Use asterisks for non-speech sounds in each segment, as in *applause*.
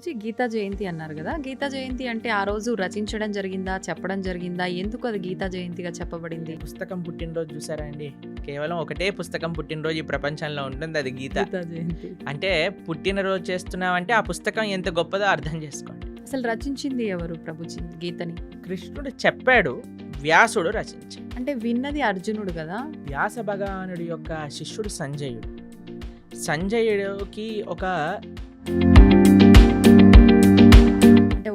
Prabhuji Gita Jayanti అన్నారు కదా. గీతా జయంతి అంటే ఆ రోజు రచించడం జరిగిందా చెప్పడం జరిగిందా? ఎందుకు అది గీతా జయంతిగా చెప్పబడింది? పుస్తకం పుట్టినరోజు చూసారా అండి? కేవలం ఒకటే పుస్తకం పుట్టినరోజు ఈ ప్రపంచంలో ఉంటుంది అది గీత జయంతి. అంటే పుట్టినరోజు చేస్తున్నామంటే ఆ పుస్తకం ఎంత గొప్పదో అర్థం చేసుకోండి. అసలు రచించింది ఎవరు ప్రభుజీ గీతని? కృష్ణుడు చెప్పాడు వ్యాసుడు రచించాడు. అంటే విన్నది అర్జునుడు కదా? వ్యాస భగవానుడి యొక్క శిష్యుడు సంజయుడు. సంజయుడికి ఒక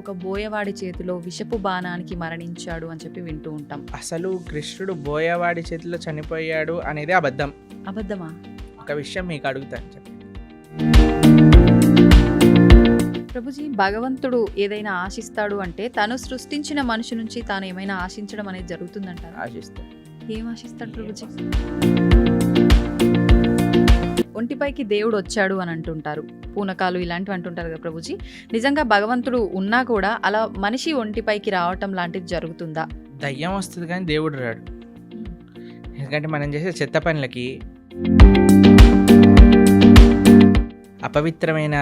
ఒక బోయవాడి చేతిలో విషపు బాణానికి మరణించాడు అని చెప్పి వింటూ ఉంటాం. అసలు కృష్ణుడు బోయవాడి చేతిలో చనిపోయాడు అనేది అబద్ధం. అబద్ధమా? ఒక విషయం మీకు అడుగుతాను చెప్పండి ప్రభుజీ భగవంతుడు ఏదైనా ఆశిస్తాడు అంటే తను సృష్టించిన మనిషి నుంచి తాను ఏమైనా ఆశించడం అనేది జరుగుతుందంటారా? ఆశిస్తాను ఏం ఆశిస్తాడు ప్రభుజీ? ఒంటిపైకి దేవుడు వచ్చాడు అని అంటుంటారు. పూనకాలు ఇలాంటివి అంటుంటారు కదా ప్రభుజీ. నిజంగా భగవంతుడు ఉన్నా కూడా అలా మనిషి ఒంటిపైకి రావటం లాంటిది జరుగుతుందా? దయ్యం వస్తుంది కానీ దేవుడు రాడు. ఎందుకంటే మనం చేసే చెత్త పనులకి అపవిత్రమైన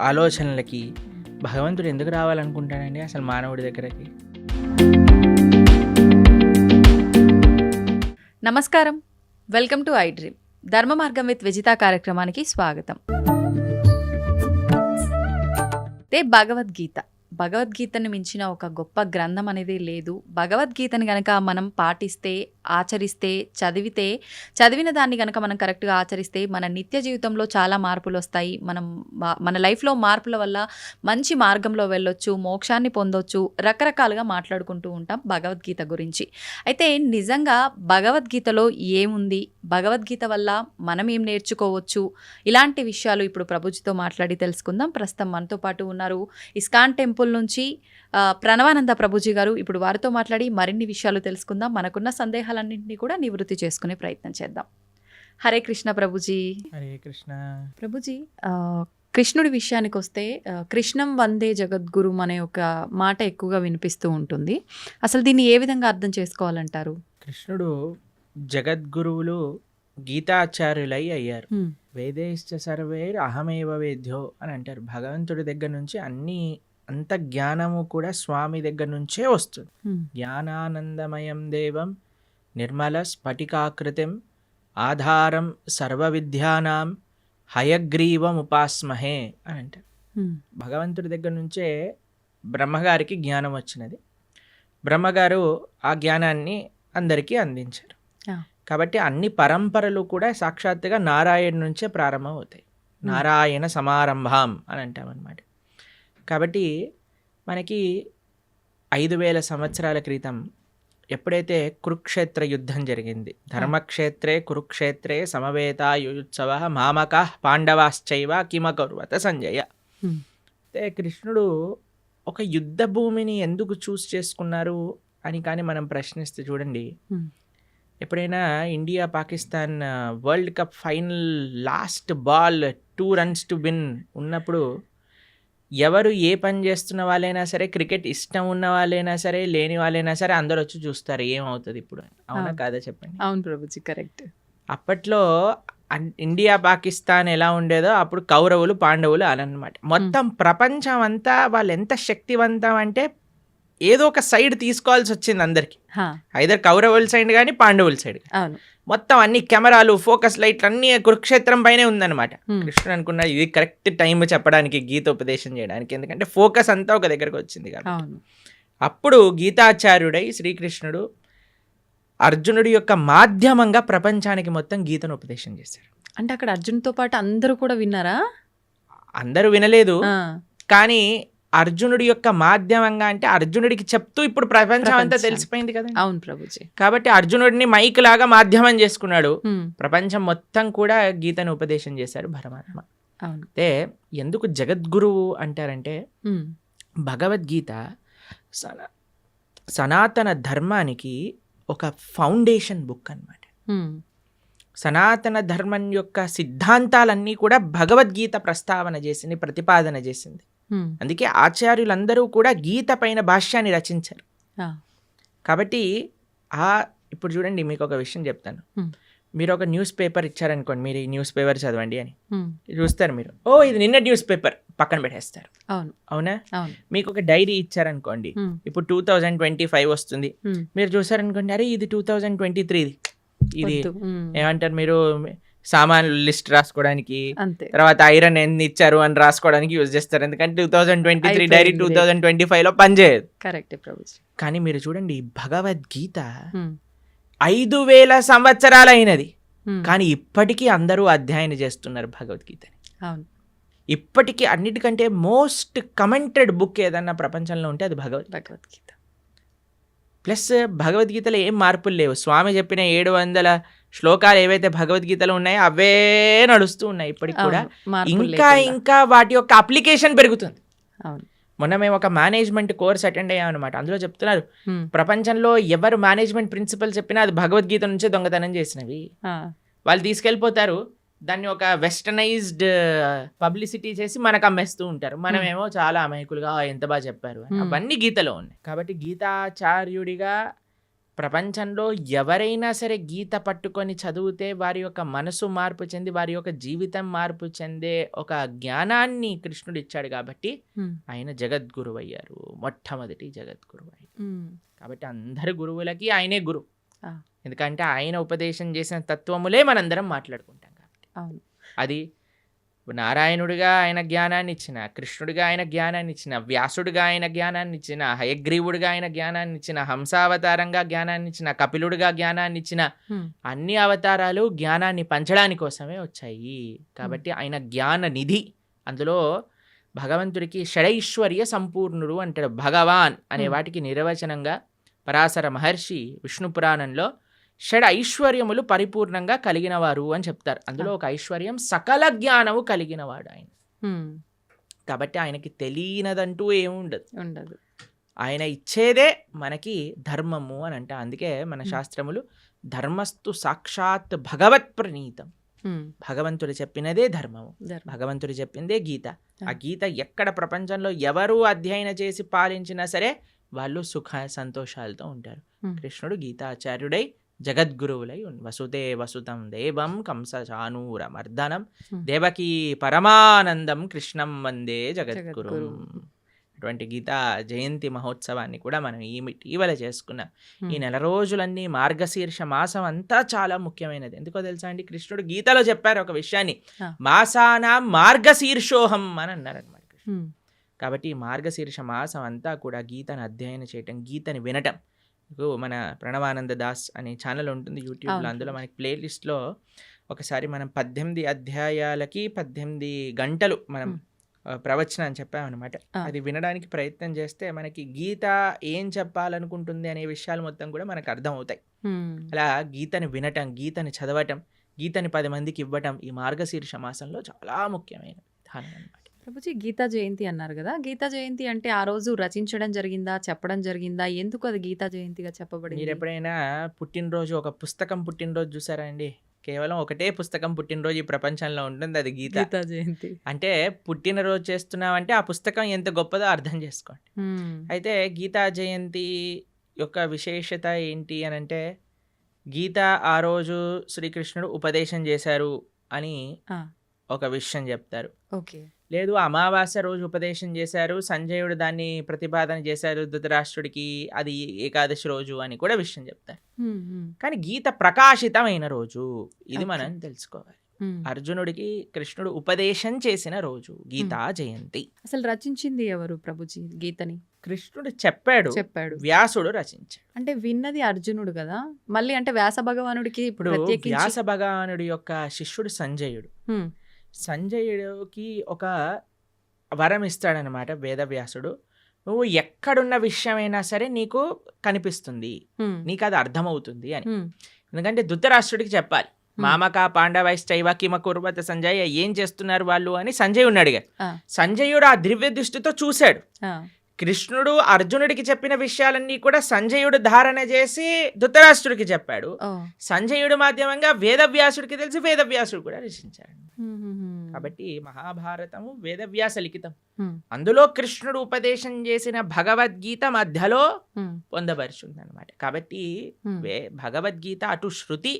ఆలోచనలకి భగవంతుడు ఎందుకు రావాలనుకుంటాడండి అసలు మానవుడి దగ్గరకి? నమస్కారం. Welcome to I dream. Dharma Margam with Vijitha కార్యక్రమానికి స్వాగతం. దే భగవద్గీత. భగవద్గీతను మించిన ఒక గొప్ప గ్రంథం అనేది లేదు. భగవద్గీతను గనక మనం పాటిస్తే ఆచరిస్తే చదివితే చదివిన దాన్ని కనుక మనం కరెక్ట్గా ఆచరిస్తే మన నిత్య జీవితంలో చాలా మార్పులు వస్తాయి మనం మన లైఫ్లో మార్పుల వల్ల మంచి మార్గంలో వెళ్ళొచ్చు మోక్షాన్ని పొందొచ్చు రకరకాలుగా మాట్లాడుకుంటూ ఉంటాం భగవద్గీత గురించి. అయితే నిజంగా భగవద్గీతలో ఏముంది? భగవద్గీత వల్ల మనం ఏం నేర్చుకోవచ్చు? ఇలాంటి విషయాలు ఇప్పుడు ప్రభుజీతో మాట్లాడి తెలుసుకుందాం. ప్రస్తుతం మనతో పాటు ఉన్నారు ఇస్కాన్ టెంపుల్ నుంచి ప్రణవానంద ప్రభుజీ గారు. ఇప్పుడు వారితో మాట్లాడి మరిన్ని విషయాలు తెలుసుకుందాం. మనకున్న సందేహాలన్నింటినీ కూడా నివృత్తి చేసుకునే ప్రయత్నం చేద్దాం. హరే కృష్ణ ప్రభుజీ. హరే కృష్ణ. ప్రభుజీ కృష్ణుడి విషయానికి వస్తే కృష్ణం వందే జగద్గురు అనే ఒక మాట ఎక్కువగా వినిపిస్తూ ఉంటుంది. అసలు దీన్ని ఏ విధంగా అర్థం చేసుకోవాలంటారు? కృష్ణుడు జగద్గురువులు గీతాచార్యులై అయ్యారు. వేదేశ్చ సర్వేర్ అహమేవ వేద్యో అని అంటారు. భగవంతుడి దగ్గర నుంచి అన్ని అంత జ్ఞానము కూడా స్వామి దగ్గర నుంచే వస్తుంది. జ్ఞానానందమయం దేవం నిర్మల స్ఫటికాకృతిం ఆధారం సర్వ విద్యానాం హయగ్రీవం ఉపాస్మహే అని అంటారు భగవంతుడి దగ్గర నుంచే బ్రహ్మగారికి జ్ఞానం వచ్చినది. బ్రహ్మగారు ఆ జ్ఞానాన్ని అందరికీ అందించారు. కాబట్టి అన్ని పరంపరలు కూడా సాక్షాత్తుగా నారాయణ నుంచే ప్రారంభం అవుతాయి నారాయణ సమారంభం అని అంటామన్నమాట. కాబట్టి మనకి ఐదు వేల సంవత్సరాల క్రితం ఎప్పుడైతే కురుక్షేత్ర యుద్ధం జరిగింది ధర్మక్షేత్రే కురుక్షేత్రే సమవేతాయుత్సవ మామక పాండవాశ్చైవ కిమకరువత సంజయ. అయితే కృష్ణుడు ఒక యుద్ధ భూమిని ఎందుకు చూస్ చేసుకున్నారు అని కానీ మనం ప్రశ్నిస్తే చూడండి. ఎప్పుడైనా India Pakistan world cup final last ball two runs to win ఉన్నప్పుడు ఎవరు ఏ పని చేస్తున్న వాళ్ళైనా సరే క్రికెట్ ఇష్టం ఉన్న వాళ్ళైనా సరే లేని వాళ్ళైనా సరే అందరూ వచ్చి చూస్తారు ఏమవుతుంది ఇప్పుడు. అవునా. కాదా చెప్పండి? అవును ప్రభుజీ కరెక్ట్. అప్పట్లో ఇండియా పాకిస్తాన్ ఎలా ఉండేదో అప్పుడు కౌరవులు పాండవులు అనమాట మొత్తం ప్రపంచం అంతా వాళ్ళు ఎంత శక్తివంతం అంటే ఏదో ఒక సైడ్ తీసుకోవాల్సి వచ్చింది అందరికి. ఐదర్ కౌరవుల సైడ్ కానీ పాండవుల సైడ్ అవును. మొత్తం అన్ని కెమెరాలు ఫోకస్ లైట్లు అన్ని కురుక్షేత్రం పైనే ఉందన్నమాట. కృష్ణుడు అనుకున్నాడు ఇది కరెక్ట్ టైం చెప్పడానికి గీత ఉపదేశం చేయడానికి. ఎందుకంటే ఫోకస్ అంతా ఒక దగ్గరకు వచ్చింది కాబట్టి. అప్పుడు గీతాచార్యుడై శ్రీకృష్ణుడు అర్జునుడి యొక్క మాధ్యమంగా ప్రపంచానికి మొత్తం గీతను ఉపదేశం చేశారు. అంటే అక్కడ అర్జున్తో పాటు అందరూ కూడా విన్నారా? అందరూ వినలేదు. కానీ అర్జునుడి యొక్క మాధ్యమంగా అంటే అర్జునుడికి చెప్తూ ఇప్పుడు ప్రపంచం అంతా. తెలిసిపోయింది కదా అవును ప్రభుజీ. కాబట్టి అర్జునుడిని మైక్ లాగా మాధ్యమం చేసుకున్నాడు. ప్రపంచం మొత్తం కూడా గీతను ఉపదేశం చేశారు పరమాత్మ. అయితే ఎందుకు జగద్గురువు అంటారంటే భగవద్గీత సన సనాతన ధర్మానికి ఒక ఫౌండేషన్ బుక్ అన్నమాట. హ్మ్, సనాతన ధర్మం యొక్క సిద్ధాంతాలన్నీ కూడా భగవద్గీత ప్రస్తావన చేసింది ప్రతిపాదన చేసింది. అందుకే ఆచార్యులందరూ కూడా గీత పైన భాష్యాన్ని రచించారు. కాబట్టి ఆ ఇప్పుడు చూడండి మీకు ఒక విషయం చెప్తాను. మీరు ఒక న్యూస్ పేపర్ ఇచ్చారనుకోండి మీరు ఈ న్యూస్ పేపర్ చదవండి అని. చూస్తారు మీరు. ఓ ఇది నిన్న న్యూస్ పేపర్ పక్కన పెట్టేస్తారు. అవును. అవునా? మీకు ఒక డైరీ ఇచ్చారనుకోండి. ఇప్పుడు టూ థౌజండ్ ట్వంటీ ఫైవ్ వస్తుంది. మీరు చూసారనుకోండి అరే ఇది టూ థౌజండ్ ట్వంటీ త్రీది ఇది. ఏమంటారు మీరు? సామాన్లు లిస్ట్ రాసుకోవడానికి తర్వాత ఐరన్ ఎన్ని ఇచ్చారు అని రాసుకోవడానికి యూజ్ చేస్తారు. ఎందుకంటే two thousand twenty three diary. Two thousand twenty ఫైవ్లో పనిచేయదు కరెక్టే కానీ మీరు చూడండి భగవద్గీత. ఐదు వేల సంవత్సరాలు అయినది హ్మ్. కానీ ఇప్పటికీ అందరూ అధ్యయనం చేస్తున్నారు భగవద్గీతని. అవును. ఇప్పటికీ అన్నిటికంటే మోస్ట్ కమెంటెడ్ బుక్ ఏదన్నా ప్రపంచంలో ఉంటే అది భగవద్గీత. భగవద్గీత. ప్లస్ భగవద్గీతలో ఏం మార్పులు లేవు. స్వామి చెప్పిన ఏడు వందల శ్లోకాలు ఏవైతే భగవద్గీతలో ఉన్నాయో అవే నడుస్తూ ఉన్నాయి ఇప్పటికి కూడా. ఇంకా. ఇంకా వాటి యొక్క అప్లికేషన్ పెరుగుతుంది. మొన్న మేము ఒక మేనేజ్మెంట్ కోర్స్ అటెండ్ అయ్యామన్నమాట. అందులో చెప్తున్నారు. ప్రపంచంలో ఎవరు మేనేజ్మెంట్ ప్రిన్సిపల్ చెప్పినా అది భగవద్గీత నుంచే దొంగతనం చేసినవి. వాళ్ళు తీసుకెళ్ళిపోతారు దాన్ని ఒక వెస్టర్నైజ్డ్ పబ్లిసిటీ చేసి మనకు అమ్మేస్తూ ఉంటారు. మనమేమో చాలా అమాయకులుగా "ఆ, ఎంత బాగా చెప్పారు. అవన్నీ గీతలో ఉన్నాయి. కాబట్టి గీతాచార్యుడిగా ప్రపంచంలో ఎవరైనా సరే గీత పట్టుకొని చదివితే వారి యొక్క మనసు మార్పు చెంది వారి యొక్క జీవితం మార్పు చెందే ఒక జ్ఞానాన్ని కృష్ణుడు ఇచ్చాడు కాబట్టి. ఆయన జగద్గురువు అయ్యారు మొట్టమొదటి జగద్గురువు అయ్యారు హ్మ్. కాబట్టి అందరు గురువులకి ఆయనే గురువు. ఎందుకంటే ఆయన ఉపదేశం చేసిన తత్వములే మనందరం మాట్లాడుకుంటాం కాబట్టి అవును నారాయణుడిగా ఆయన జ్ఞానాన్ని ఇచ్చిన కృష్ణుడిగా ఆయన జ్ఞానాన్ని ఇచ్చిన వ్యాసుడిగా ఆయన జ్ఞానాన్ని ఇచ్చిన హయగ్రీవుడిగా ఆయన జ్ఞానాన్ని ఇచ్చిన హంసావతారంగా జ్ఞానాన్ని ఇచ్చిన కపిలుడిగా జ్ఞానాన్ని ఇచ్చిన. అన్ని అవతారాలు జ్ఞానాన్ని పంచడానికి కోసమే వచ్చాయి కాబట్టి ఆయన జ్ఞాన నిధి అందులో భగవంతుడికి షడైశ్వర్య సంపూర్ణుడు అంటాడు భగవాన్ అనే. వాటికి నిర్వచనంగా పరాశర మహర్షి విష్ణు పురాణంలో షడ్ ఐశ్వర్యములు పరిపూర్ణంగా కలిగినవారు అని చెప్తారు అందులో ఒక ఐశ్వర్యం సకల జ్ఞానము కలిగినవాడు ఆయన. కాబట్టి ఆయనకి తెలియనదంటూ ఏముండదు ఉండదు ఆయన ఇచ్చేదే మనకి ధర్మము అని అంట అందుకే మన. శాస్త్రములు ధర్మస్తు సాక్షాత్ భగవత్ ప్రణీతం. భగవంతుడు చెప్పినదే ధర్మము ధర్మం. భగవంతుడు చెప్పిందే గీత ఆ. గీత ఎక్కడ ప్రపంచంలో ఎవరు అధ్యయనం చేసి పాలించినా సరే వాళ్ళు సుఖ సంతోషాలతో ఉంటారు. కృష్ణుడు గీతాచార్యుడై జగద్గురువులై ఉన్- వసుదే వసుతం దేవం కంస చానూర మర్దనం హ్మ్. దేవకీ పరమానందం కృష్ణం వందే జగద్గురు. అటువంటి గీతా జయంతి మహోత్సవాన్ని కూడా మనం ఈ ఇటీవల చేసుకున్నాం ఈ. నెల రోజులన్నీ మార్గశీర్ష మాసం అంతా చాలా ముఖ్యమైనది ఎందుకో తెలుసా అండి కృష్ణుడు గీతలో చెప్పారు ఒక విషయాన్ని. మాసాన మార్గశీర్షోహం అని అన్నారనమాట. కాబట్టి ఈ మార్గశీర్ష మాసం అంతా కూడా గీతను అధ్యయనం చేయటం గీతని వినటం మన ప్రణవానంద దాస్ అనే ఛానల్ ఉంటుంది యూట్యూబ్లో. అందులో మనకి ప్లేలిస్ట్లో ఒకసారి మనం పద్దెనిమిది అధ్యాయాలకి పద్దెనిమిది గంటలు మనం ప్రవచనం అని చెప్పామన్నమాట. అది వినడానికి ప్రయత్నం చేస్తే మనకి గీత ఏం చెప్పాలనుకుంటుంది అనే విషయాలు మొత్తం కూడా మనకు అర్థమవుతాయి హ్మ్. అలా గీతని వినటం గీతని చదవటం గీతని పది మందికి ఇవ్వటం ఈ మార్గశీర్ష మాసంలో చాలా ముఖ్యమైన విధానం అన్నమాట ప్రభుజీ గీతా జయంతి అన్నారు కదా. గీతా జయంతి అంటే ఆ రోజు రచించడం జరిగిందా? చెప్పడం జరిగిందా? ఎందుకు అది గీతా జయంతిగా మీరు చెప్పబడింది? ఎప్పుడైనా పుట్టినరోజు ఒక పుస్తకం పుట్టినరోజు చూసారా అండి? కేవలం ఒకటే పుస్తకం పుట్టినరోజు ఈ ప్రపంచంలో ఉంటుంది అది గీత. గీతా జయంతి. అంటే పుట్టినరోజు చేస్తున్నామంటే ఆ పుస్తకం ఎంత గొప్పదో అర్థం చేసుకోండి. అయితే గీతా జయంతి యొక్క విశేషత ఏంటి అని అంటే గీత ఆ రోజు శ్రీకృష్ణుడు ఉపదేశం చేశారు అని. ఒక విషయం చెప్తారు. ఓకే. లేదు. అమావాస్య రోజు ఉపదేశం చేశారు. సంజయుడు దాన్ని ప్రతిపాదన చేశారు. ధృతరాష్ట్రుడికి అది ఏకాదశి రోజు అని కూడా విషయం చెప్తారు. కానీ గీత ప్రకాశితమైన రోజు. ఇది. మనం తెలుసుకోవాలి. అర్జునుడికి కృష్ణుడు ఉపదేశం చేసిన రోజు. గీతా జయంతి. అసలు రచించింది ఎవరు ప్రభుజీ గీతని? కృష్ణుడు చెప్పాడు. చెప్పాడు. వ్యాసుడు రచించాడు. అంటే విన్నది అర్జునుడు కదా? మళ్ళీ అంటే వ్యాస భగవానుడికి ఇప్పుడు వ్యాస భగవానుడి యొక్క శిష్యుడు సంజయుడు. సంజయుడికి ఒక వరం ఇస్తాడనమాట వేదవ్యాసుడు నువ్వు ఎక్కడున్న విషయమైనా సరే నీకు కనిపిస్తుంది. నీకు అది అర్థమవుతుంది అని. ఎందుకంటే ధృతరాష్ట్రుడికి చెప్పాలి. మామక పాండవైశ్చైవ కిమ కుర్వత సంజయ్ ఏం చేస్తున్నారు వాళ్ళు అని సంజయుడిని అడిగారు ఆ. సంజయుడు ఆ దివ్య దృష్టితో చూశాడు. కృష్ణుడు అర్జునుడికి చెప్పిన విషయాలన్నీ కూడా సంజయుడు ధారణ చేసి ధృతరాష్ట్రుడికి చెప్పాడు. సంజయుడు మాధ్యమంగా వేదవ్యాసుడికి తెలిసి వేదవ్యాసుడు కూడా రచించాడు. కాబట్టి మహాభారతము వేదవ్యాస లిఖితం. అందులో కృష్ణుడు ఉపదేశం చేసిన భగవద్గీత మధ్యలో ఉమ్, పొందపరిచింది అనమాట కాబట్టి భగవద్గీత అటు శృతి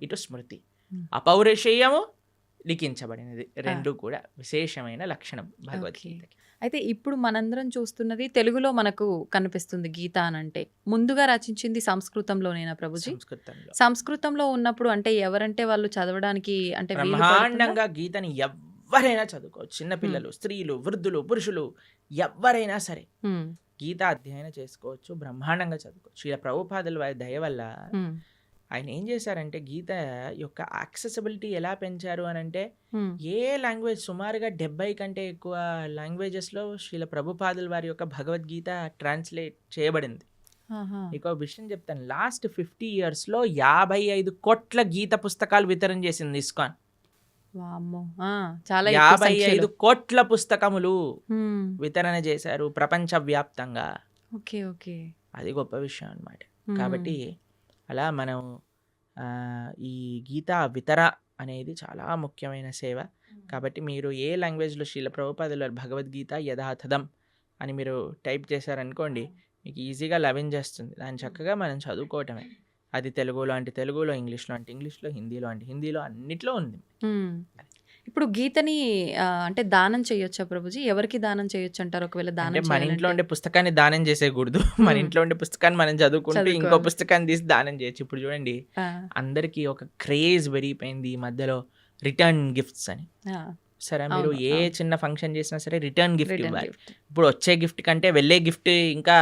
ఇటు స్మృతి. అపౌరుషేయము లిఖించబడినది. రెండు కూడా విశేషమైన లక్షణం భగవద్గీతకి. అయితే ఇప్పుడు మనందరం చూస్తున్నది తెలుగులో మనకు కనిపిస్తుంది గీత అని అంటే ముందుగా రచించింది సంస్కృతంలోనేనా ప్రభుజీ? సంస్కృతంలో. ఉన్నప్పుడు అంటే ఎవరంటే వాళ్ళు చదవడానికి అంటే? బ్రహ్మాండంగా గీతని ఎవ్వరైనా చదువుకోవచ్చు. చిన్నపిల్లలు స్త్రీలు వృద్ధులు పురుషులు ఎవ్వరైనా సరే గీత అధ్యయనం చేసుకోవచ్చు బ్రహ్మాండంగా చదువుకోవచ్చు. ఇలా ప్రభుపాదుల వారి దయ వల్ల ఆయన ఏం చేశారంటే గీత యొక్క యాక్సెసిబిలిటీ ఎలా పెంచారు అని అంటే ఏ లాంగ్వేజ్ సుమారుగా డెబ్బై కంటే ఎక్కువ లాంగ్వేజెస్లో శ్రీల ప్రభుపాదుల వారి యొక్క భగవద్గీత ట్రాన్స్లేట్ చేయబడింది. ఒక విషయం చెప్తాను. లాస్ట్ ఫిఫ్టీ ఇయర్స్లో యాభై ఐదు కోట్ల గీత పుస్తకాలు వితరణ చేసింది ఇస్కాన్. చాలా యాభై. ఐదు కోట్ల పుస్తకములు వితరణ చేశారు ప్రపంచవ్యాప్తంగా. Okay okay. అది గొప్ప విషయం అన్నమాట. ఉమ్, కాబట్టి అలా మనం ఈ గీత వితర అనేది చాలా ముఖ్యమైన సేవ. కాబట్టి మీరు ఏ లాంగ్వేజ్లో శ్రీల ప్రభుపాదుల భగవద్గీత యథాతథం అని మీరు టైప్ చేశారనుకోండి మీకు ఈజీగా లభించేస్తుంది దాన్ని చక్కగా మనం చదువుకోవటమే. అది తెలుగులో అంటే తెలుగులో ఇంగ్లీష్లో అంటే ఇంగ్లీష్లో హిందీలో అంటే హిందీలో అన్నిట్లో ఉంది. ఇప్పుడు గీతని ఆ, అంటే దానం చేయొచ్చా ప్రభుజీ ఎవరికి దానం చేయొచ్చు అంటారు ఒకవేళ అంటే దానం మన ఇంట్లో చేయాలంటే? ఉండే పుస్తకాన్ని దానం చేసేయకూడదు మన. ఇంట్లో ఉండే పుస్తకాన్ని మనం చదువుకుంటూ ఇంకో చదువుకోవాలి. పుస్తకాన్ని తీసి దానం చేయొచ్చు ఇప్పుడు చూడండి ఆ, అందరికీ ఒక క్రేజ్ పెరిగిపోయింది ఈ మధ్యలో రిటర్న్ గిఫ్ట్స్ అని ఆ, సరే మీరు అవును, ఏ అవును. చిన్న ఫంక్షన్ చేసినా సరే రిటర్న్ గిఫ్ట్ return ఇవ్వాలి gift. ఇప్పుడు వచ్చే గిఫ్ట్ కంటే వెళ్ళే గిఫ్ట్ ఇంకా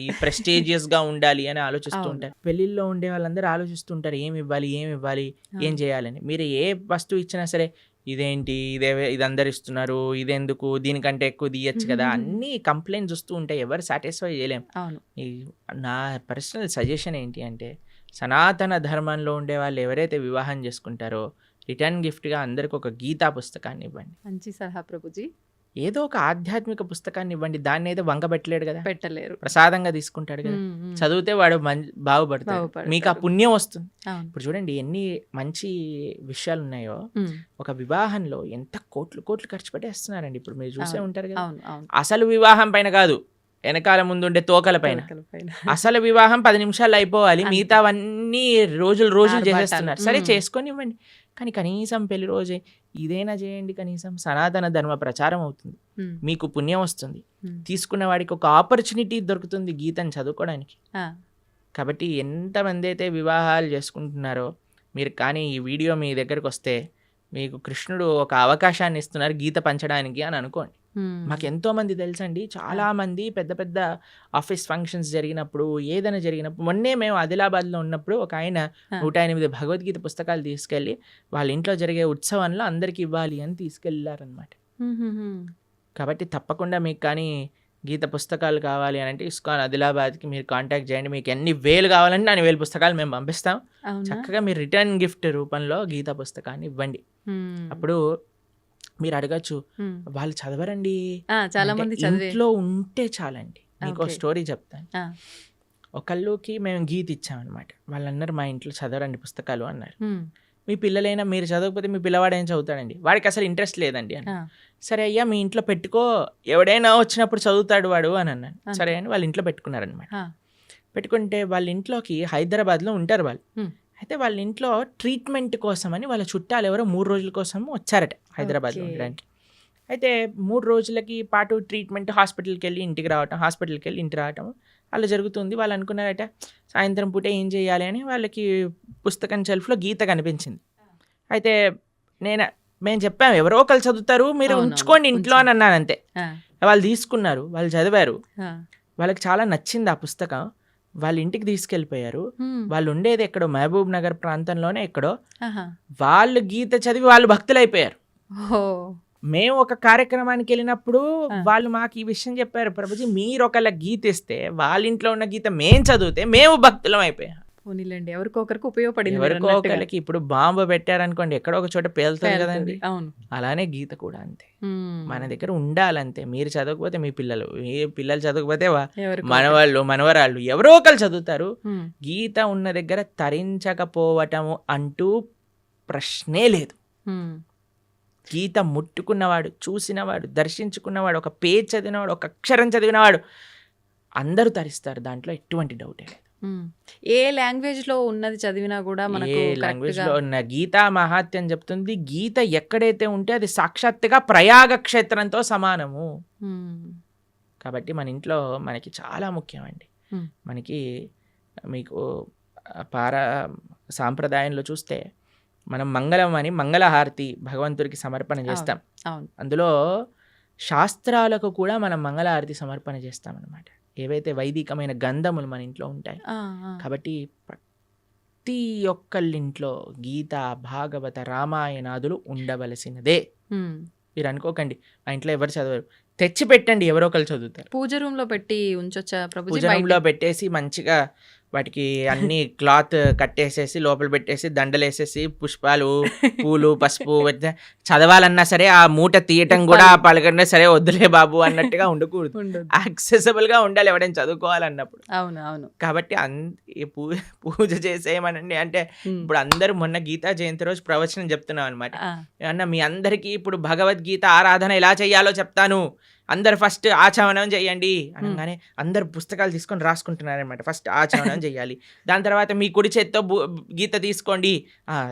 ఈ ప్రెస్టీజియస్గా ఉండాలి అని ఆలోచిస్తూ అవును. ఉంటారు పెళ్ళిల్లో ఉండే వాళ్ళందరూ ఆలోచిస్తుంటారు ఏం ఇవ్వాలి ఏం ఇవ్వాలి ఏం చేయాలని మీరు ఏ వస్తువు ఇచ్చినా సరే ఇదేంటి? ఇదే ఇది అందరు ఇస్తున్నారు ఇదెందుకు? దీనికంటే ఎక్కువ తీయచ్చు కదా? అన్ని కంప్లైంట్స్ వస్తూ ఉంటాయి. ఎవరు సాటిస్ఫై చేయలేం. ఈ నా పర్సనల్ సజెషన్ ఏంటి అంటే సనాతన ధర్మంలో ఉండే వాళ్ళు ఎవరైతే వివాహం చేసుకుంటారో రిటర్న్ గిఫ్ట్గా అందరికి ఒక గీతా పుస్తకాన్ని ఇవ్వండి. మంచి సలహా ప్రభుజీ. ఏదో ఒక ఆధ్యాత్మిక పుస్తకాన్ని ఇవ్వండి దాన్ని అయితే వంగబెట్టలేడు కదా. పెట్టలేరు. ప్రసాదంగా తీసుకుంటాడు కదా. చదివితే వాడు మంచి బాగుపడతాడు. మీకు ఆ పుణ్యం వస్తుంది. ఇప్పుడు చూడండి ఎన్ని మంచి విషయాలు ఉన్నాయో ఒక వివాహంలో ఎంత కోట్లు కోట్లు ఖర్చు పెట్టేస్తున్నారండి. ఇప్పుడు మీరు చూసే. ఉంటారు కదా. అసలు వివాహం పైన కాదు. వెనకాల ముందు ఉండే తోకల పైన. అసలు వివాహం పది నిమిషాలు అయిపోవాలి. మిగతావన్నీ రోజులు రోజులు. చేసేస్తున్నారు. సరే. చేసుకొని ఇవ్వండి. కానీ కనీసం పెళ్ళి రోజే ఇదైనా చేయండి కనీసం సనాతన ధర్మ ప్రచారం అవుతుంది. మీకు పుణ్యం వస్తుంది. తీసుకున్న వాడికి ఒక ఆపర్చునిటీ దొరుకుతుంది గీతను చదువుకోవడానికి. కాబట్టి ఎంతమంది అయితే వివాహాలు చేసుకుంటున్నారో మీరు కానీ ఈ వీడియో మీ దగ్గరకు వస్తే మీకు కృష్ణుడు ఒక అవకాశాన్ని ఇస్తున్నారు గీత పంచడానికి అని అనుకోండి. మాకు ఎంతో మంది తెలుసండి చాలా మంది పెద్ద పెద్ద ఆఫీస్ ఫంక్షన్స్ జరిగినప్పుడు ఏదైనా జరిగినప్పుడు మొన్నే మేము ఆదిలాబాద్లో ఉన్నప్పుడు ఒక ఆయన. నూట ఎనిమిది భగవద్గీత పుస్తకాలు తీసుకెళ్ళి వాళ్ళ ఇంట్లో జరిగే ఉత్సవంలో అందరికి ఇవ్వాలి అని తీసుకెళ్ళారనమాట. కాబట్టి తప్పకుండా మీకు కానీ గీత పుస్తకాలు కావాలి అని అంటే ఇస్కాన్ ఆదిలాబాద్కి మీరు కాంటాక్ట్ చేయండి మీకు ఎన్ని వేలు కావాలంటే అన్ని వేలు పుస్తకాలు మేము పంపిస్తాం. చక్కగా మీరు రిటర్న్ గిఫ్ట్ రూపంలో గీత పుస్తకాన్ని ఇవ్వండి. అప్పుడు మీరు అడగచ్చు. వాళ్ళు చదవరండి. చాలా మంది ఇంట్లో ఉంటే చాలండి. మీకు. స్టోరీ చెప్తాను. ఒకళ్ళకి మేము గీత ఇచ్చామన్నమాట. వాళ్ళు అన్నారు మా ఇంట్లో చదవరండి పుస్తకాలు అన్నారు. మీ పిల్లలైనా మీరు చదవకపోతే మీ పిల్లవాడు ఏం చదువుతాడండి? వాడికి అసలు ఇంట్రెస్ట్ లేదండి అని. సరే అయ్యా మీ ఇంట్లో పెట్టుకో. ఎవడైనా వచ్చినప్పుడు చదువుతాడు వాడు అని అన్నాను. సరే అని వాళ్ళ ఇంట్లో పెట్టుకున్నారనమాట పెట్టుకుంటే వాళ్ళ ఇంట్లోకి హైదరాబాద్లో ఉంటారు వాళ్ళు. అయితే వాళ్ళ ఇంట్లో ట్రీట్మెంట్ కోసం అని వాళ్ళ చుట్టాలు ఎవరో మూడు రోజుల కోసం వచ్చారట. హైదరాబాద్లో Okay. ఉండడానికి. అయితే మూడు రోజులకి పాటు ట్రీట్మెంట్ హాస్పిటల్కి వెళ్ళి ఇంటికి రావటం హాస్పిటల్కి వెళ్ళి ఇంటికి రావటం అలా జరుగుతుంది. వాళ్ళు అనుకున్నారట సాయంత్రం పూట ఏం చేయాలి అని వాళ్ళకి పుస్తకం షెల్ఫ్లో గీత కనిపించింది. అయితే నేను మేము చెప్పాము ఎవరో ఒకరు చదువుతారు మీరు ఉంచుకోండి ఇంట్లో అని అన్నాను అంతే. వాళ్ళు తీసుకున్నారు వాళ్ళు చదివారు. వాళ్ళకి చాలా నచ్చింది ఆ పుస్తకం. వాళ్ళ ఇంటికి తీసుకెళ్ళిపోయారు. వాళ్ళు ఉండేది ఎక్కడో మహబూబ్ నగర్ ప్రాంతంలోనే ఎక్కడో. వాళ్ళు గీత చదివి వాళ్ళు భక్తులైపోయారు. మేము ఒక కార్యక్రమానికి వెళ్ళినప్పుడు. వాళ్ళు మాకు ఈ విషయం చెప్పారు ప్రభుజీ మీరు ఒకళ్ళ గీత ఇస్తే వాళ్ళ ఇంట్లో ఉన్న గీత మేం చదివితే మేము భక్తులం అయిపోయాం. పోనీలేండి ఎవరికొకరికి ఉపయోగపడింది మీరు ఎవరికో అన్నట్టుగా. ఒకళ్ళకి ఇప్పుడు బాంబు పెట్టారనుకోండి ఎక్కడో ఒక చోట పేలుతుంది. కదండి. అవును. అలానే గీత కూడా అంతే. మన దగ్గర ఉండాలంతే. మీరు చదవకపోతే మీ పిల్లలు ఏ పిల్లలు చదవకపోతే మనవాళ్ళు మనవరాళ్ళు ఎవరో ఒకళ్ళు చదువుతారు. గీత ఉన్న దగ్గర తరించకపోవటము అంటూ ప్రశ్నే లేదు. గీత ముట్టుకున్నవాడు చూసినవాడు దర్శించుకున్నవాడు ఒక పేజ్ చదివినవాడు ఒక అక్షరం చదివినవాడు అందరూ తరిస్తారు దాంట్లో ఎటువంటి డౌటే లేదు. ఏ లాంగ్వేజ్లో ఉన్నది చదివినా కూడా మనకు లాంగ్వేజ్లో ఉన్న గీతా మహాత్యం చెప్తుంది గీత ఎక్కడైతే ఉంటే అది సాక్షాత్తుగా ప్రయాగ క్షేత్రంతో సమానము. కాబట్టి మన ఇంట్లో మనకి చాలా ముఖ్యమండి. మనకి మీకు పార సాంప్రదాయంలో చూస్తే మనం మంగళం అని మంగళహారతి భగవంతుడికి సమర్పణ చేస్తాం. అందులో శాస్త్రాలకు కూడా మనం మంగళహారతి సమర్పణ చేస్తాం అనమాట ఏవైతే వైదికమైన గంధములు మన ఇంట్లో ఉంటాయి. కాబట్టి ప్రతి ఒక్కళ్ళింట్లో గీత భాగవత రామాయణాదులు ఉండవలసినదే. మీరు అనుకోకండి మా ఇంట్లో ఎవరు చదవరు. తెచ్చి పెట్టండి ఎవరో ఒకరు చదువుతారు. పూజ రూమ్లో పెట్టి ఉంచొచ్చా ప్రభుజీ? పూజనంలో బయట? పెట్టేసి మంచిగా వాటికి అన్ని క్లాత్ కట్టేసేసి లోపల పెట్టేసి దండలేసేసి పుష్పాలు పూలు పసుపు చదవాలన్నా సరే ఆ మూట తీయటం కూడా పలకన్నా సరే వద్దులే బాబు అన్నట్టుగా ఉండకూడదు. యాక్సెసిబుల్గా ఉండాలి ఎవరైనా చదువుకోవాలన్నప్పుడు. అవును అవును. కాబట్టి అన్ ఈ పూ పూజ చేసేయమనండి. అంటే. ఇప్పుడు అందరూ మొన్న గీతా జయంతి రోజు ప్రవచనం చెప్తున్నాం అనమాట అన్న మీ అందరికీ ఇప్పుడు భగవద్గీత ఆరాధన ఎలా చేయాలో చెప్తాను. అందరు ఫస్ట్ ఆచమనం చేయండి అనగానే అందరు పుస్తకాలు తీసుకొని రాసుకుంటున్నారనమాట ఫస్ట్ ఆచమనం *laughs* చేయాలి. దాని తర్వాత మీ కుడి చేత్తో గీత తీసుకోండి.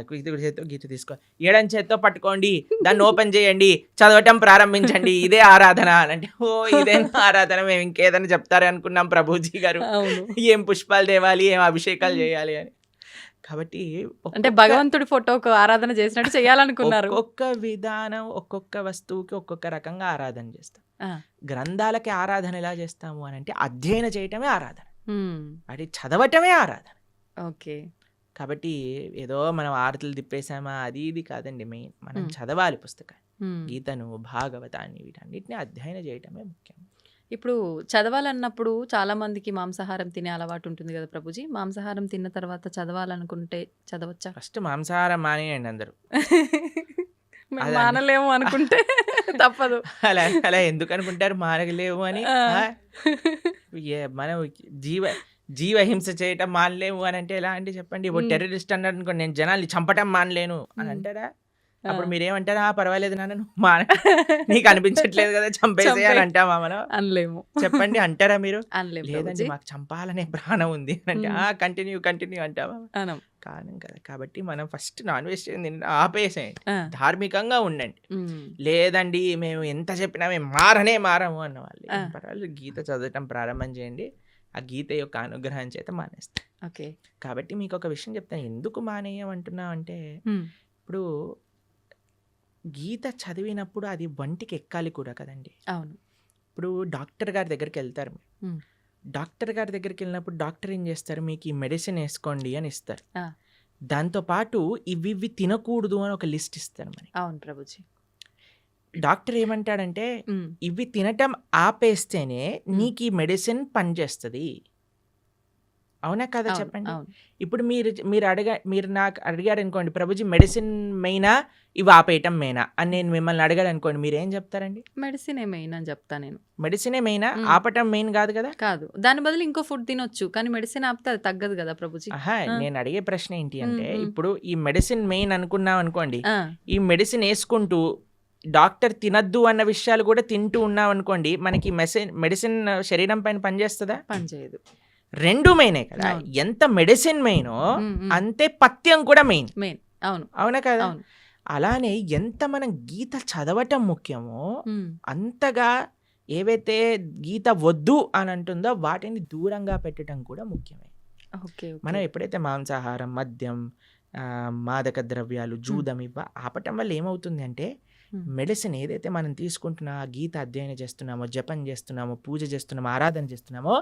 కుడి చేత్తో గీత తీసుకో ఎడం చేత్తో పట్టుకోండి. దాన్ని ఓపెన్ చేయండి. చదవటం ప్రారంభించండి. *laughs* ఇదే ఆరాధన అని అంటే ఓ ఇదే ఆరాధన. మేము ఇంకేదైనా చెప్తారు అనుకున్నాం ప్రభుజీ గారు. ఏం పుష్పాలు తేవాలి ఏం అభిషేకాలు చేయాలి అని. కాబట్టి అంటే భగవంతుడి ఫోటోకు ఆరాధన చేసినట్టు చేయాలనుకున్నారు. ఒక్కొక్క విధానం ఒక్కొక్క వస్తువుకి ఒక్కొక్క రకంగా ఆరాధన చేస్తాం. గ్రంథాలకి ఆరాధన ఎలా చేస్తాము అని అంటే అధ్యయనం చేయటమే ఆరాధన. అది చదవటమే ఆరాధన. ఓకే. కాబట్టి ఏదో మనం ఆరతులు తిప్పేసామా అది ఇది కాదండి మెయిన్. మనం. చదవాలి పుస్తకాన్ని. గీతను భాగవతాన్ని వీటన్నిటిని అధ్యయనం చేయటమే ముఖ్యం. ఇప్పుడు చదవాలన్నప్పుడు చాలా మందికి మాంసాహారం తినే అలవాటు ఉంటుంది కదా ప్రభుజీ. మాంసాహారం తిన్న తర్వాత చదవాలనుకుంటే చదవచ్చా? ఫస్ట్ మాంసాహారం మానేయండి అందరూ. *laughs* మానలేము అనుకుంటే *laughs* తప్పదు అలా అలా ఎందుకు అనుకుంటారు మారగలేవు అని మనం జీవ జీవహింస చేయటం మానలేము అని అంటే ఎలా అంటే చెప్పండి ఇప్పుడు. టెర్రరిస్ట్ అన్నాడు అనుకోండి నేను జనాల్ని చంపటం మానలేను అని. అంటారా. అప్పుడు మీరేమంటారా? "ఆ, పర్వాలేదు నాన్న నువ్వు మాన నీకు అనిపించట్లేదు కదా చంపేసే అని చంపేయ్. అంటామా మనం? అనలేము. చెప్పండి అంటారా మీరు? లేదండి మాకు చంపాలనే ప్రాణం ఉంది అంటే. ఆ కంటిన్యూ కంటిన్యూ అంటావా అనం. కాను కదా. కాబట్టి మనం ఫస్ట్ నాన్ వెజిటేరియన్ ఆపేసేయండి. ధార్మికంగా ఉండండి. లేదండి మేము ఎంత చెప్పినా మేము మారనే మారము అన్న వాళ్ళు. ఆ. ఏం పర్వాలేదు గీత చదవటం ప్రారంభం చేయండి. ఆ గీత యొక్క అనుగ్రహం చేత మానేస్తాం. ఓకే. కాబట్టి మీకు ఒక విషయం చెప్తాను. ఎందుకు మానేయమంటున్నావు? అంటే ఉమ్. ఇప్పుడు గీత చదివినప్పుడు అది వంటికి ఎక్కాలి కూడా కదండి. అవును. ఇప్పుడు డాక్టర్ గారి దగ్గరికి వెళ్తారు మీరు. డాక్టర్ గారి దగ్గరికి వెళ్ళినప్పుడు డాక్టర్ ఏం చేస్తారు? మీకు ఈ మెడిసిన్ వేసుకోండి అని ఇస్తారు. దాంతోపాటు ఇవి ఇవి తినకూడదు అని ఒక లిస్ట్ ఇస్తారు మనకి అవును ప్రభుజీ. డాక్టర్ ఏమంటాడంటే. ఇవి తినటం ఆపేస్తేనే నీకు ఈ మెడిసిన్ పనిచేస్తుంది. అవునా కదా చెప్పండి? ఇప్పుడు మీరు మీరు అడగ మీరు నాకు అడిగారు అనుకోండి ప్రభుజీ మెడిసిన్ మెయినా ఇవి ఆపేయటం మెయినా? అని నేను మిమ్మల్ని అడిగాడు అనుకోండి మీరు ఏం చెప్తారండి? మెడిసిన్ ఏమైనా అని చెప్తా నేను. మెడిసినే మెయినా? మ్మ్. ఆపటం మెయిన్ కాదు కదా? కాదు. దాని బదులు ఇంకో ఫుడ్ తినొచ్చు కానీ మెడిసిన్ ఆపితే అది తగ్గదు కదా ప్రభుజీ. నేను అడిగే ప్రశ్న ఏంటి అంటే. ఇప్పుడు ఈ మెడిసిన్ మెయిన్ అనుకున్నాం అనుకోండి ఈ మెడిసిన్ వేసుకుంటూ డాక్టర్ తినద్దు అన్న విషయాలు కూడా తింటూ ఉన్నాం అనుకోండి మనకి మెసిన్ మెడిసిన్ శరీరం పైన పనిచేస్తుందా? పని చేయదు రెండు మెయినే కదా. ఎంత మెడిసిన్ మెయినో. అంతే పథ్యం కూడా మెయిన్ మెయిన్ అవును. అవునా కదా? అలానే ఎంత మనం గీత చదవటం ముఖ్యమో అంతగా ఏవైతే గీత వద్దు అని అంటుందో వాటిని దూరంగా పెట్టడం కూడా ముఖ్యమే. ఓకే. మనం ఎప్పుడైతే మాంసాహారం మద్యం మాదక ద్రవ్యాలు జూదం ఇవ్వ ఆపటం వల్ల ఏమవుతుంది అంటే మెడిసిన్ ఏదైతే మనం తీసుకుంటున్నా గీత అధ్యయనం చేస్తున్నామో జపం చేస్తున్నామో పూజ చేస్తున్నామో ఆరాధన చేస్తున్నామో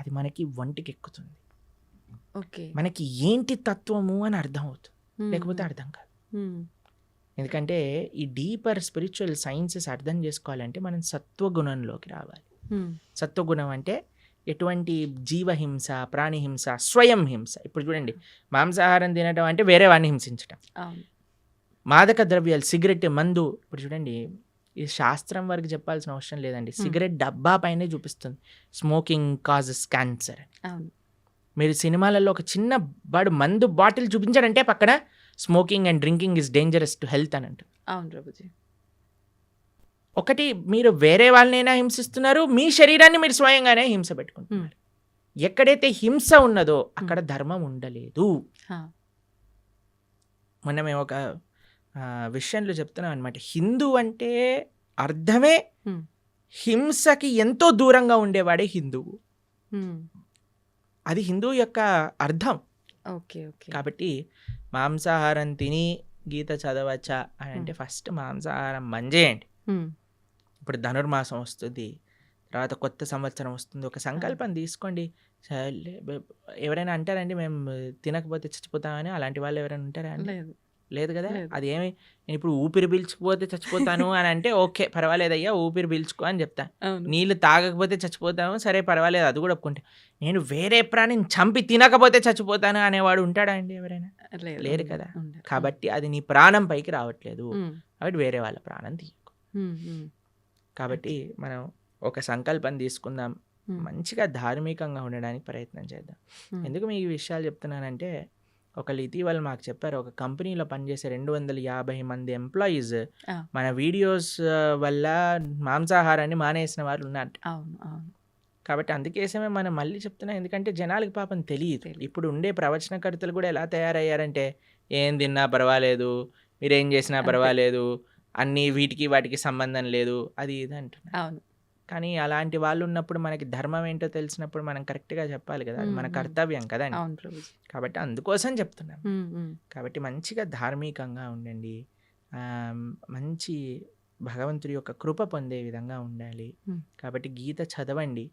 అది మనకి వంటికి ఎక్కుతుంది ఓకే. మనకి ఏంటి తత్వము అని అర్థం అవుతుంది లేకపోతే అర్థం కాదు. ఎందుకంటే ఈ డీపర్ స్పిరిచువల్ సైన్సెస్ అర్థం చేసుకోవాలంటే మనం సత్వగుణంలోకి రావాలి. సత్వగుణం అంటే ఎటువంటి జీవహింస ప్రాణిహింస స్వయం హింస ఇప్పుడు చూడండి మాంసాహారం తినడం అంటే వేరే వాడిని హింసించడం మాదక ద్రవ్యాలు సిగరెట్ మందు. ఇప్పుడు చూడండి ఇది శాస్త్రం వరకు చెప్పాల్సిన అవసరం లేదండి. సిగరెట్ డబ్బా పైనే చూపిస్తుంది. Smoking causes cancer. మీరు సినిమాలలో ఒక చిన్న వాడు మందు బాటిల్ చూపించాడంటే పక్కన smoking and drinking is dangerous to health అని అవును ప్రభుజీ ఒకటి మీరు వేరే వాళ్ళనైనా హింసిస్తున్నారు. మీ శరీరాన్ని మీరు స్వయంగానే హింస పెట్టుకుంటున్నారు. ఎక్కడైతే హింస ఉన్నదో అక్కడ ధర్మం ఉండలేదు. మొన్న మేము ఒక విషయంలో చెప్తున్నాం అనమాట హిందూ అంటే అర్థమే. హింసకి ఎంతో దూరంగా ఉండేవాడే హిందువు. అది హిందూ యొక్క అర్థం. Okay okay. కాబట్టి మాంసాహారం తిని గీత చదవచ్చా అని అంటే ఫస్ట్ మాంసాహారం మంజేయండి. ఇప్పుడు ధనుర్మాసం వస్తుంది తర్వాత కొత్త సంవత్సరం వస్తుంది ఒక సంకల్పం తీసుకోండి. ఎవరైనా అంటారండి మేము తినకపోతే చచ్చిపోతామని అలాంటి వాళ్ళు ఎవరైనా ఉంటారా అండి? లేదు కదా లేదు. అది ఏమి నేను ఇప్పుడు ఊపిరి పీల్చుకుపోతే చచ్చిపోతాను *laughs* అని అంటే ఓకే పర్వాలేదయ్యా ఊపిరి పీల్చుకో అని చెప్తా అవును నీళ్ళు తాగకపోతే చచ్చిపోతాము సరే పర్వాలేదు అది కూడా ఒప్పుకుంటే నేను వేరే ప్రాణిని చంపి తినకపోతే చచ్చిపోతాను అనేవాడు ఉంటాడా అండి ఎవరైనా లేదు లేరు కదా. కాబట్టి అది నీ ప్రాణం పైకి రావట్లేదు. కాబట్టి వేరే వాళ్ళ ప్రాణం తీయకు. కాబట్టి మనం ఒక సంకల్పం తీసుకుందాం. మంచిగా ధార్మికంగా ఉండడానికి ప్రయత్నం చేద్దాం. ఎందుకు మీకు ఈ విషయాలు చెప్తున్నానంటే ఒకళ్ళు ఇటీవల మాకు చెప్పారు ఒక కంపెనీలో పనిచేసే రెండు వందల యాభై మంది ఎంప్లాయీస్. మన వీడియోస్ వల్ల మాంసాహారాన్ని మానేసిన వాళ్ళు ఉన్నారు అవును అవును కాబట్టి అందుకేసమే మనం మళ్ళీ చెప్తున్నాం ఎందుకంటే జనాలకి పాపం తెలియదు. ఇప్పుడు ఉండే ప్రవచనకర్తలు కూడా ఎలా తయారయ్యారంటే ఏం తిన్నా పర్వాలేదు మీరేం చేసినా. పర్వాలేదు అన్నీ వీటికి వాటికి సంబంధం లేదు అది ఇది అంటున్నారు అవును కానీ అలాంటి వాళ్ళు ఉన్నప్పుడు మనకి ధర్మం ఏంటో తెలిసినప్పుడు మనం కరెక్ట్గా చెప్పాలి కదా! అది మన. కర్తవ్యం కదండి ప్రభుజీ. కాబట్టి అందుకోసం చెప్తున్నాం. కాబట్టి మంచిగా ధార్మికంగా ఉండండి. మంచి భగవంతుడి యొక్క కృప పొందే విధంగా ఉండాలి. కాబట్టి గీత చదవండి.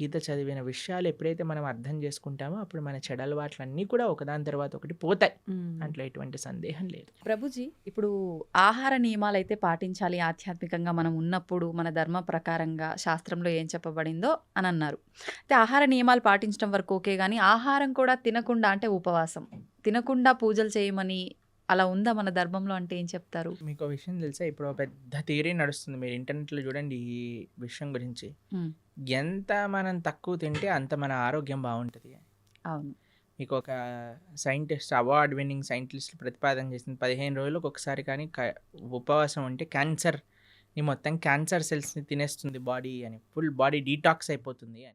గీత చదివిన విషయాలు ఎప్పుడైతే మనం అర్థం చేసుకుంటామో అప్పుడు మన చెడలవాట్లన్నీ కూడా ఒకదాని తర్వాత ఒకటి పోతాయి. దాంట్లో ఎటువంటి సందేహం లేదు. ప్రభుజీ ఇప్పుడు ఆహార నియమాలు అయితే పాటించాలి ఆధ్యాత్మికంగా మనం ఉన్నప్పుడు మన ధర్మ ప్రకారంగా శాస్త్రంలో ఏం చెప్పబడిందో అని అన్నారు. అయితే ఆహార నియమాలు పాటించడం వరకు ఓకే కానీ ఆహారం కూడా తినకుండా అంటే ఉపవాసం. తినకుండా పూజలు చేయమని అలా ఉందా మన ధర్మంలో అంటే ఏం చెప్తారు? మీకు విషయం తెలుసా? ఇప్పుడు పెద్ద థియరీ నడుస్తుంది మీరు ఇంటర్నెట్లో చూడండి ఈ విషయం గురించి. ఎంత మనం తక్కువ తింటే అంత మన ఆరోగ్యం బాగుంటుంది. అవును. మీకు ఒక సైంటిస్ట్ అవార్డ్ విన్నింగ్ సైంటిస్ట్ ప్రతిపాదన చేసింది పదిహేను రోజులకు ఒకసారి కానీ ఉపవాసం ఉంటే క్యాన్సర్. ని మొత్తం క్యాన్సర్ సెల్స్ని తినేస్తుంది బాడీ అని. ఫుల్ బాడీ డీటాక్స్ అయిపోతుంది అని.